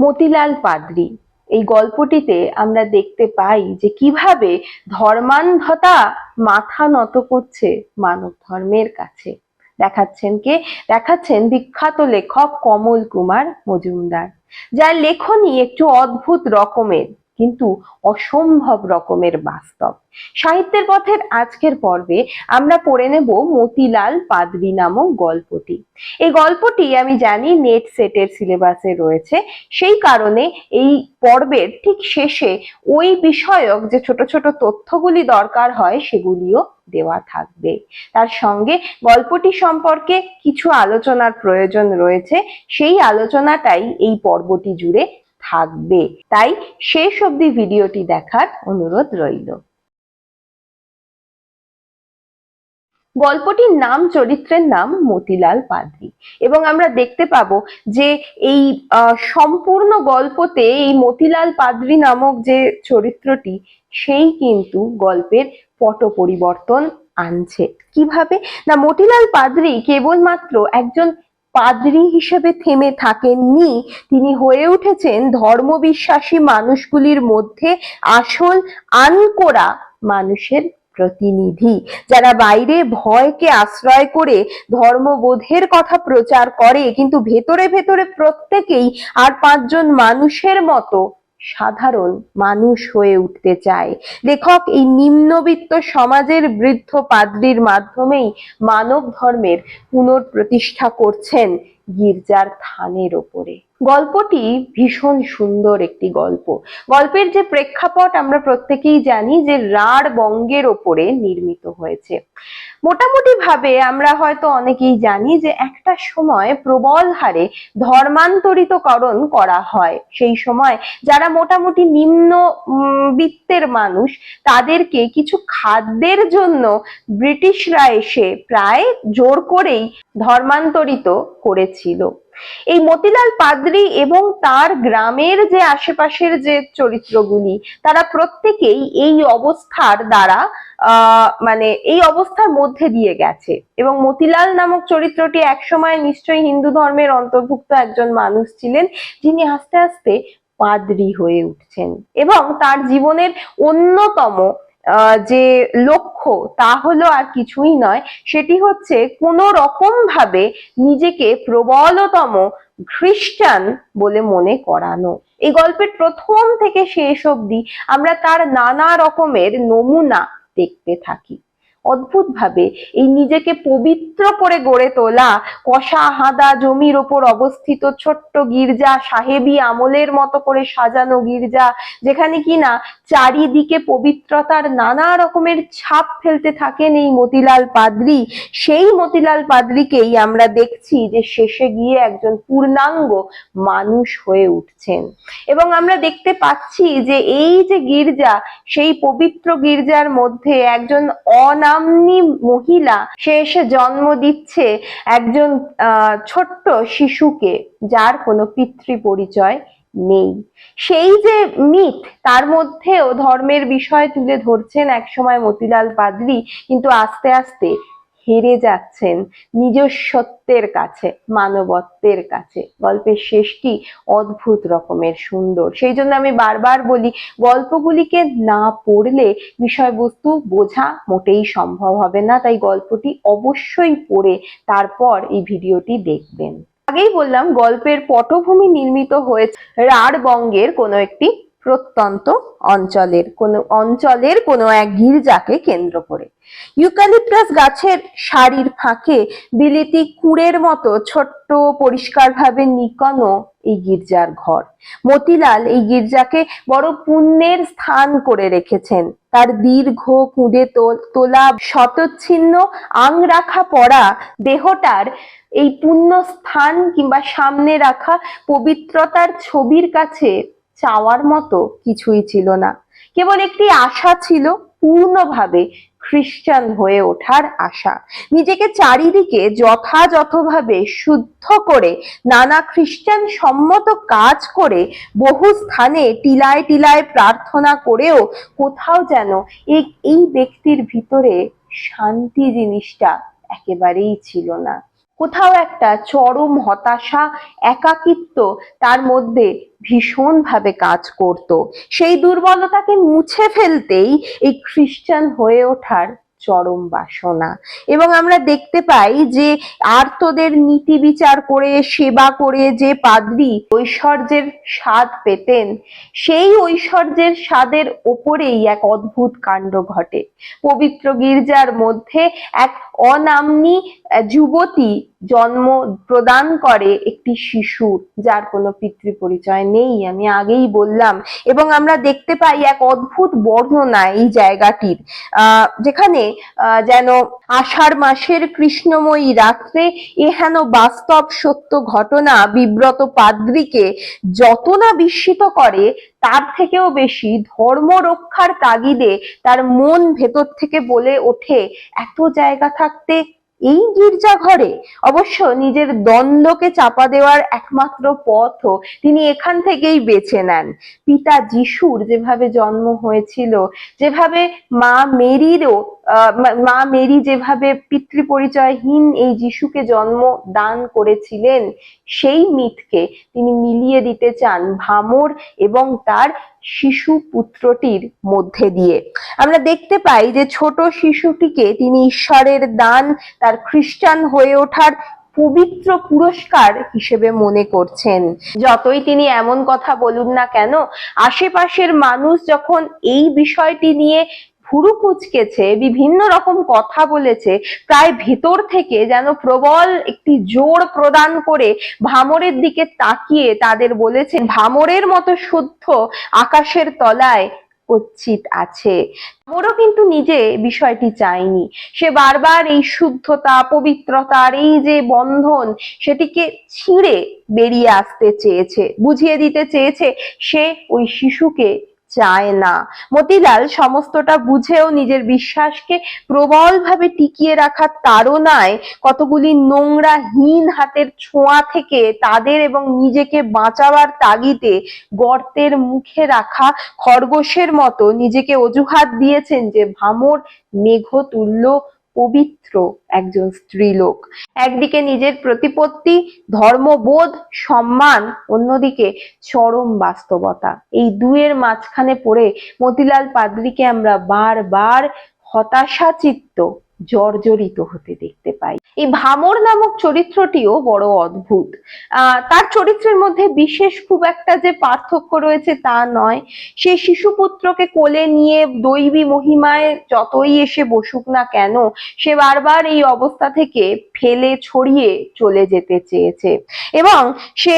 মতিলাল পাদ্রি। এই গল্পটিতে আমরা দেখতে পাই যে কীভাবে ধর্মান্ধতা মাথা নত করছে মানব ধর্মের কাছে। দেখাচ্ছেন কে? দেখাচ্ছেন বিখ্যাত লেখক কমল কুমার মজুমদার, যার লেখনী একটু অদ্ভুত রকমের। কিন্তু অসম্ভব রকমের বাস্তব। সাহিত্যের পথের আজকের পর্বে আমরা পড়ে নেব মতিলাল পাদ্রি নামক গল্পটি। এই গল্পটি আমি জানি নেট সেটের সিলেবাসে রয়েছে। সেই কারণে এই পর্বের ঠিক শেষে ওই বিষয়ক যে ছোট ছোট তথ্যগুলি দরকার হয় সেগুলিও দেওয়া থাকবে। তার সঙ্গে গল্পটি সম্পর্কে কিছু আলোচনার প্রয়োজন রয়েছে। সেই আলোচনাটাই এই পর্বটি জুড়ে থাকবে। তাই শেষ অবধি ভিডিওটি দেখার অনুরোধ রইল। গল্পটির নাম, চরিত্রের নাম মতিলাল পাদ্রি। এবং আমরা দেখতে পাবো যে এই সম্পূর্ণ গল্পতে এই মতিলাল পাদ্রি নামক যে চরিত্রটি, সেই কিন্তু গল্পের পট পরিবর্তন আনছে। কীভাবে? না, মতিলাল পাদ্রি কেবলমাত্র একজন পাদ্রি হিসেবে থেমে থাকেননি। তিনি হয়ে উঠেছেন ধর্মবিশ্বাসী মানুষগুলির মধ্যে আসল আনকোরা মানুষের প্রতিনিধি, যারা বাইরে ভয়কে আশ্রয় করে ধর্মবোধের কথা প্রচার করে, কিন্তু ভেতরে ভেতরে প্রত্যেকেই আর পাঁচজন মানুষের মতো সাধারণ মানুষ হয়ে উঠতে চায়। লেখক এই নিম্নবিত্ত সমাজের বৃদ্ধ পাদ্রির মাধ্যমেই মানব ধর্মের পুনঃপ্রতিষ্ঠা করছেন গির্জার থানের ওপরে। গল্পটি ভীষণ সুন্দর একটি গল্প। গল্পের যে প্রেক্ষাপট আমরা প্রত্যেকেই জানি যে রাঢ় বঙ্গের ওপরে নির্মিত হয়েছে। মোটামুটি ভাবে আমরা হয়তো অনেকেই জানি যে একটা সময় প্রবল হারে ধর্মান্তরিতকরণ করা হয়। সেই সময় যারা মোটামুটি নিম্ন বিত্তের মানুষ, তাদেরকে কিছু খাদ্যের জন্য ব্রিটিশরা এসে প্রায় জোর করেই ধর্মান্তরিত করেছিল। এই মতিলাল পাদ্রি এবং তার গ্রামের যে আশেপাশের যে চরিত্রগুলি, তারা প্রত্যেকেই এই অবস্থার দ্বারা মানে এই অবস্থার মধ্যে দিয়ে গেছে। এবং মতিলাল নামক চরিত্রটি একসময় নিশ্চয়ই হিন্দু ধর্মের অন্তর্ভুক্ত একজন মানুষ ছিলেন, যিনি আস্তে আস্তে পাদ্রি হয়ে উঠছেন। এবং তার জীবনের অন্যতম যে লক্ষ্য, তা হলো আর কিছুই নয়। সেটি হচ্ছে কোনো রকম ভাবে নিজেকে প্রবলতম খ্রিস্টান বলে মনে করানো। এই গল্পের প্রথম থেকে শেষ অবধি আমরা তার নানা রকমের নমুনা দেখতে থাকি। অদ্ভুত ভাবে এই নিজেকে পবিত্র করে গড়ে তোলা কষা হাদা জমির ওপর অবস্থিত ছোট্ট গির্জা সাহেবী আমলের মতো করে সাজানো গির্জা, যেখানে কিনা চারিদিকে পবিত্রতার নানা রকমের ছাপ ফেলতে থাকেন এই মতিলাল পাদ্রি। সেই মতিলাল পাদ্রিকেই আমরা দেখছি যে শেষে গিয়ে একজন পূর্ণাঙ্গ মানুষ হয়ে উঠছেন। এবং আমরা দেখতে পাচ্ছি যে এই যে গির্জা, সেই পবিত্র গির্জার মধ্যে একজন অনামনি মহিলা সে এসে জন্ম দিচ্ছে একজন ছোট্ট শিশুকে, যার কোনো পিতৃ পরিচয় নেই। সেই যে মিথ, তার মধ্যেও ধর্মের বিষয় তুলে ধরছেন একসময় মতিলাল পাদ্রি, কিন্তু আস্তে আস্তে হেরে যাচ্ছেন নিজস্বত্বের কাছে, মানবত্বের কাছে। গল্পের শেষটি অদ্ভুত রকমের সুন্দর। সেই জন্য আমি বারবার বলি, গল্পগুলিকে না পড়লে বিষয়বস্তু বোঝা মোটেই সম্ভব হবে না। তাই গল্পটি অবশ্যই পড়ে, তারপর এই ভিডিওটি দেখবেন। আগেই বললাম গল্পের পটভূমি নির্মিত হয়েছে রাঢ়বঙ্গের কোনো একটি প্রত্যন্ত অঞ্চলের কোনো অঞ্চলের কোনো এক গির্জাকে কেন্দ্র করে। ইউক্যালিপটাস গাছের সারির ফাঁকে বিলেতি কুড়ের মতো ছোট্ট পরিষ্কারভাবে নিকনো এই গির্জার ঘর। মতিলাল এই গির্জাকে বড় পুণ্যের স্থান করে রেখেছেন। তার দীর্ঘ কুঁদে তোলা শতচ্ছিন্ন আং রাখা পড়া দেহটার এই পুণ্য স্থান কিংবা সামনে রাখা পবিত্রতার ছবির কাছে চাওয়ার মতো কিছুই ছিল না। কেবল একটি আশা ছিল পূর্ণভাবে খ্রিস্টান হয়ে ওঠার আশা। নিজেকে চারিদিকে যথাযথভাবে শুদ্ধ করে, নানা খ্রিস্টান সম্মত কাজ করে, বহু স্থানে টিলায় টিলায় প্রার্থনা করেও কোথাও যেন এই এই ব্যক্তির ভিতরে শান্তি জিনিসটা একেবারেই ছিল না। কোথাও একটা চরম হতাশা, একাকিত্ব তার মধ্যে ভীষণভাবে কাজ করত। সেই দুর্বলতাকে মুছে ফেলতেই এই খ্রিস্টান হয়ে ওঠার চরম বাসনা। এবং আমরা দেখতে পাই যে আর্তদের নীতি বিচার করে, সেবা করে যে পাদ্রী ঐশ্বর্যের স্বাদ পেতেন, সেই ঐশ্বর্যের স্বাদের ওপরেই এক অদ্ভুত কাণ্ড ঘটে। পবিত্র গির্জার মধ্যে এক অনামনী যুবতী জন্ম প্রদান করে একটি শিশু, যার কোনো পিতৃ পরিচয় নেই, আমি আগেই বললাম। এবং আমরা দেখতে পাই এক অদ্ভুত বর্ণনা এই জায়গাটির। যেখানে যেন আষাঢ় মাসের কৃষ্ণময়ী রাত্রে এহেন বাস্তব সত্য ঘটনা বিব্রত পাদ্রীকে যত না বিস্মিত করে, তার থেকেও বেশি ধর্ম রক্ষার তাগিদে তার মন ভেতর থেকে বলে ওঠে, এত জায়গা থাকতে এই গির্জা ঘরে? অবশ্য নিজের দ্বন্দ্বকে চাপা দেওয়ার একমাত্র পথও তিনি এখান থেকেই বেছে নেন। পিতা যিশুর যেভাবে জন্ম হয়েছিল, যেভাবে মা মেরিরও মা- মেরি যেভাবে পিতৃ পরিচয়হীন এই যিশুকে জন্ম দান করেছিলেন, সেই মিথকে তিনি মিলিয়ে দিতে চান ভামর এবং তার শিশু পুত্রটির মধ্যে দিয়ে। আমরা দেখতে পাই যে ছোট শিশুটিকে তিনি ঈশ্বরের দান, তার খ্রিস্টান হয়ে ওঠার পবিত্র পুরস্কার হিসেবে মনে করছেন। যতই তিনি এমন কথা বলুন না কেন, আশেপাশের মানুষ যখন এই বিষয়টি নিয়ে ভুরু কুচকেছে, বিভিন্ন রকম কথা বলেছে, প্রায় ভেতর থেকে যেন প্রবল একটি জোর প্রদান করে ভামরের দিকে তাকিয়ে তাদের বলেছেন, ভামরের মতো শুদ্ধ আকাশের তলায় কচ্ছিত আছে। ভামরও কিন্তু নিজে বিষয়টি চায়নি। সে বারবার এই শুদ্ধতা, পবিত্রতার এই যে বন্ধন, সেটিকে ছিঁড়ে বেরিয়ে আসতে চেয়েছে, বুঝিয়ে দিতে চেয়েছে সে ওই শিশুকে চায় না। মতিলাল সমস্তটা বুঝেও নিজের বিশ্বাসকে প্রবলভাবে টিকিয়ে রাখার তাড়নায় কতগুলি নোংরা হীন হাতের ছোঁয়া থেকে তাদের এবং নিজেকে বাঁচাবার তাগিতে গর্তের মুখে রাখা খরগোশের মতো নিজেকে অজুহাত দিয়েছেন যে ভামর মেঘতুল্য পবিত্র একজন স্ত্রীলোক। একদিকে নিজের প্রতিপত্তি, ধর্মবোধ, সম্মান, অন্যদিকে চরম বাস্তবতা। এই দুয়ের মাঝখানে পড়ে মতিলাল পাদ্রিকে আমরা বারবার হতাশাচিত্ত জর্জরিত হতে দেখতে পাই। এই ভামর নামক চরিত্রটিও বড় অদ্ভুত। তার চরিত্রের মধ্যে বিশেষ খুব একটা যে পার্থক্য রয়েছে তা নয়। সে শিশুপুত্রকে কোলে নিয়ে দৈবী মহিমায় যতই এসে বসুক না কেন, সে বারবার এই অবস্থা থেকে ফেলে ছড়িয়ে চলে যেতে চেয়েছে। এবং সে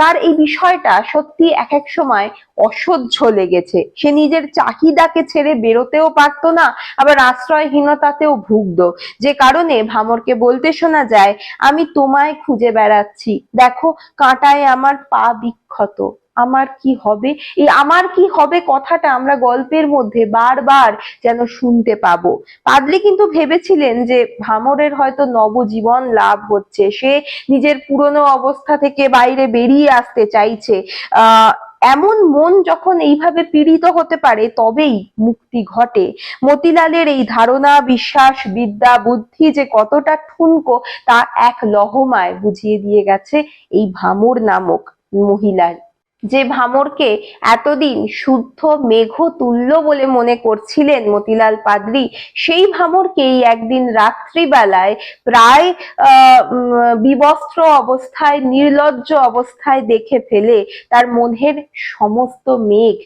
তার এই বিষয়টা সত্যি এক এক সময় অসহ্য লেগেছে। সে নিজের চাহিদাকে ছেড়ে বেরোতেও পারতো না, আবার আশ্রয়হীনতাতেও ভুগত। যে কারণে ভামরকে বলতে শোনা যায়, আমি তোমায় খুঁজে বেড়াচ্ছি। দেখো, কাঁটায় আমার পা বিক্ষত। আমার কি হবে? এই আমার কি হবে কথাটা আমরা গল্পের মধ্যে বারবার যেন শুনতে পাবো। পাদলি কিন্তু ভেবেছিলেন যে ভামরের হয়তো নবজীবন লাভ হচ্ছে। সে নিজের পুরনো অবস্থা থেকে বাইরে বেরিয়ে আসতে চাইছে। আহ এমন মন যখন এইভাবে পীড়িত হতে পারে, তবেই মুক্তি ঘটে। মতিলালের এই ধারণা, বিশ্বাস, বিদ্যা, বুদ্ধি যে কতটা ঠুনকো, তা এক লহমায় বুঝিয়ে দিয়ে গেছে এই ভামর নামক মহিলার। যে ভামরকে এতদিন শুদ্ধ মেঘ তুল্য বলে মনে করছিলেন মতিলাল পাদ্রি, সেই ভামরকেই একদিন রাত্রিবেলায় প্রায়, আহ বিবস্ত্র অবস্থায়, নির্লজ্জ অবস্থায় দেখে ফেলে তার মনের সমস্ত মেঘ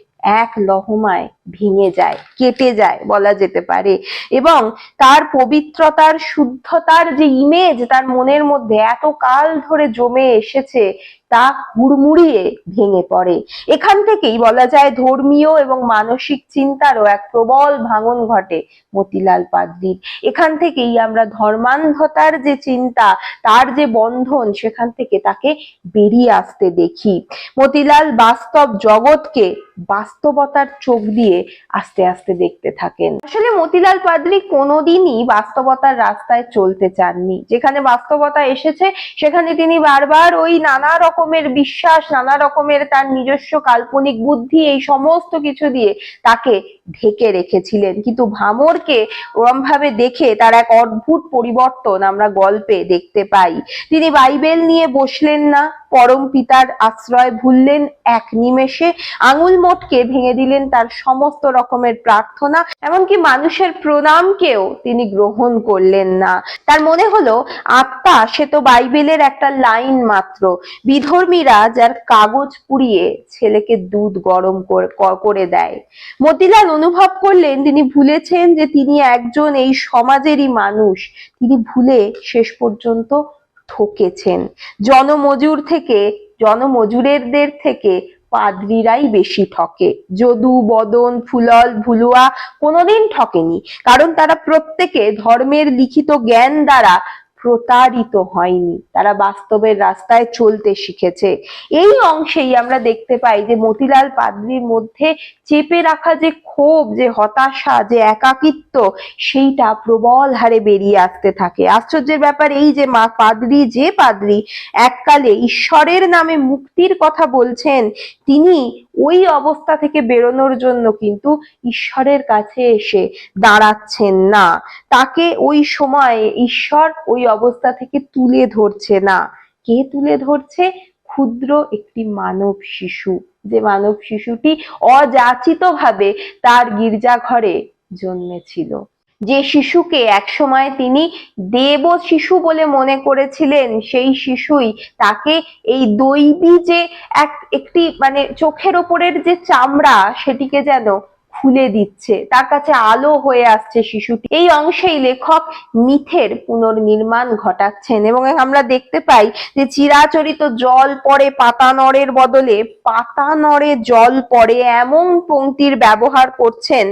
এক লহমায় ভেঙে যায়, কেটে যায় বলা যেতে পারে। এবং তার পবিত্রতার, শুদ্ধতার যে ইমেজ তার মনের মধ্যে এত কাল ধরে জমে এসেছে, তা হুড়মুড়িয়ে ভেঙে পড়ে। এখান থেকেই বলা যায় ধর্মীয় এবং মানসিক চিন্তারও এক প্রবল ভাঙন ঘটে মতিলাল পাদ্রির। এখান থেকেই আমরা ধর্মান্ধতার যে চিন্তা, তার যে বন্ধন, সেখান থেকে তাকে বেরিয়ে আসতে দেখি। মতিলাল বাস্তব জগৎকে বাস্তবতার চোখ দিয়ে আস্তে আস্তে দেখতে থাকেন। আসলে মতিলাল পাদ্রি কোনোদিনই বাস্তবতার রাস্তায় চলতে চাননি। যেখানে বাস্তবতা এসেছে, সেখানে তিনি বারবার ওই নানা রকমের বিশ্বাস, নানা রকমের তার নিজস্ব কাল্পনিক বুদ্ধি, এই সমস্ত কিছু দিয়ে তাকে ঢেকে রেখেছিলেন। কিন্তু ভামরকে ওরম ভাবে দেখে তার এক অদ্ভুত পরিবর্তন আমরা গল্পে দেখতে পাই। তিনি বাইবেল নিয়ে বসলেন না, পরম পিতার আশ্রয় ভুললেন এক নিমেষে, আঙুল মোটকে ভেঙে দিলেন তার সমস্ত রকমের প্রার্থনা, এমনকি মানুষের প্রণামকেও তিনি গ্রহণ করলেন না। তার মনে হলো, আত্মা সে তো বাইবেলের একটা লাইন মাত্র। বিধর্মীরা যার কাগজ পুড়িয়ে ছেলেকে দুধ গরম করে দেয়। মতিলাল অনুভব করলেন, তিনি ভুলেছেন যে তিনি একজন এই সমাজেরই মানুষ। তিনি ভুলে শেষ পর্যন্ত ঠকেছেন। জনমজুর থেকে, জনমজুরেরদের থেকে পাদ্রীরাই বেশি ঠকে। যদু, বদন, ফুলল, ভুলুয়া কোনোদিন ঠকেনি। কারণ তারা প্রত্যেকে ধর্মের লিখিত জ্ঞান দ্বারা প্রতারিত হয়নি। তারা বাস্তবের রাস্তায় চলতে শিখেছে। এই অংশেই আমরা দেখতে পাই যে মতিলাল পাদ্রির মধ্যে চেপে রাখা যে ক্ষোভ, যে হতাশা, যে একাকিত্ব, সেইটা প্রবল হারে বেরিয়ে আসতে থাকে। আশ্চর্যের ব্যাপার এই যে মা পাদ্রি, যে পাদ্রি এককালে ঈশ্বরের নামে মুক্তির কথা বলছেন, তিনি ওই অবস্থা থেকে বেরোনোর জন্য কিন্তু ঈশ্বরের কাছে এসে দাঁড়াচ্ছেন না। তাকে ওই সময়ে ঈশ্বর ওই অবস্থা থেকে তুলে ধরছে না। কে তুলে ধরছে? ক্ষুদ্র একটি মানব শিশু। যে মানব শিশুটি অযাচিত ভাবে তার গির্জাঘরে জন্মেছিল। যে শিশুকে একসময় তিনি দেব শিশু বলে মনে করেছিলেন, সেই শিশুই তাকে এই দৈবী যে এক, একটি মানে চোখের ওপরের যে চামড়া, সেটিকে যেন খুলে দিচ্ছে। তার কাছে আলো হয়ে আসছে শিশুটি। এই অংশেই লেখক মিথের পুনর্নির্মাণ ঘটাচ্ছেন এবং আমরা দেখতে পাই যে চিরাচরিত জল পড়ে পাতা নড়ের বদলে পাতা নড়ে জল পড়ে এমন পংক্তির ব্যবহার করছেন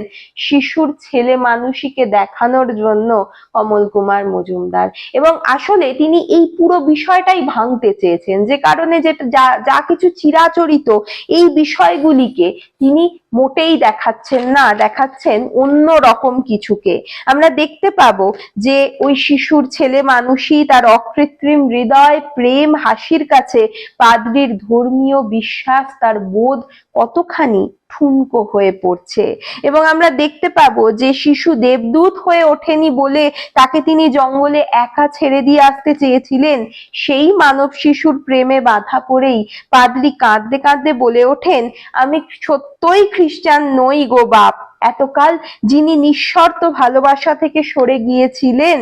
শিশুর ছেলে মানুষীকে দেখানোর জন্য কমল কুমার মজুমদার। এবং আসলে তিনি এই পুরো বিষয়টাই ভাঙতে চেয়েছেন, যে কারণে যা যা কিছু চিরাচরিত এই বিষয়গুলিকে তিনি মোটেই দেখাচ্ছেন না, দেখাচ্ছেন অন্য রকম কিছুকে। আমরা দেখতে পাবো যে ওই শিশুর ছেলে মানুষই তার অকৃত্রিম হৃদয়, প্রেম, হাসির কাছে পাদ্রির ধর্মীয় বিশ্বাস, তার বোধ কতখানি ঠুনকো হয়ে পড়ছে। এবং আমরা দেখতে পাবো যে শিশু দেবদূত হয়ে ওঠেনি বলে তাকে তিনি জঙ্গলে একা ছেড়ে দিয়ে আসতে চেয়েছিলেন। সেই মানব শিশুর প্রেমে বাধা পড়েই পাদলি কাঁদতে কাঁদতে বলে ওঠেন, আমি সত্যই খ্রিস্টান নই গো বাপ। এতকাল যিনি নিঃশর্ত ভালোবাসা থেকে সরে গিয়েছিলেন,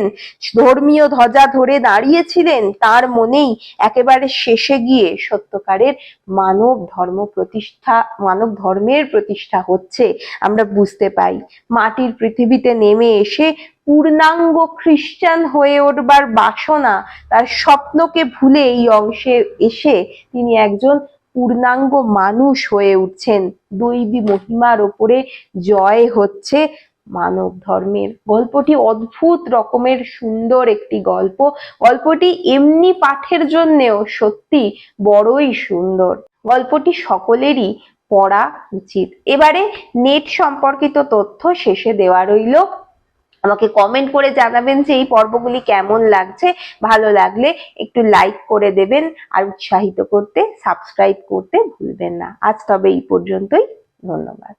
ধর্মীয় ধ্বজা ধরে দাঁড়িয়েছিলেন, তার মনেই একেবারে শেষে গিয়ে সত্যকারের মানব ধর্ম প্রতিষ্ঠা, মানব ধর্মের প্রতিষ্ঠা হচ্ছে। আমরা বুঝতে পাই, মাটির পৃথিবীতে নেমে এসে পূর্ণাঙ্গ খ্রিস্টান হয়ে উঠবার বাসনা, তার স্বপ্নকে ভুলে এই অংশে এসে তিনি একজন পূর্ণাঙ্গ মানুষ হয়ে উঠছেন। দৈবী মহিমার ওপরে জয় হচ্ছে মানব ধর্মের। গল্পটি অদ্ভুত রকমের, সুন্দর একটি গল্প। গল্পটি এমনি পাঠের জন্যেও সত্যি বড়ই সুন্দর। গল্পটি সকলেরই পড়া উচিত। এবারে নেট সম্পর্কিত তথ্য শেষে দেওয়া রইল। আমাকে কমেন্ট করে জানাবেন যে এই পর্বগুলি কেমন লাগছে। ভালো লাগলে একটু লাইক করে দেবেন আর উৎসাহিত করতে সাবস্ক্রাইব করতে ভুলবেন না। আজ তবে এই পর্যন্তই। ধন্যবাদ।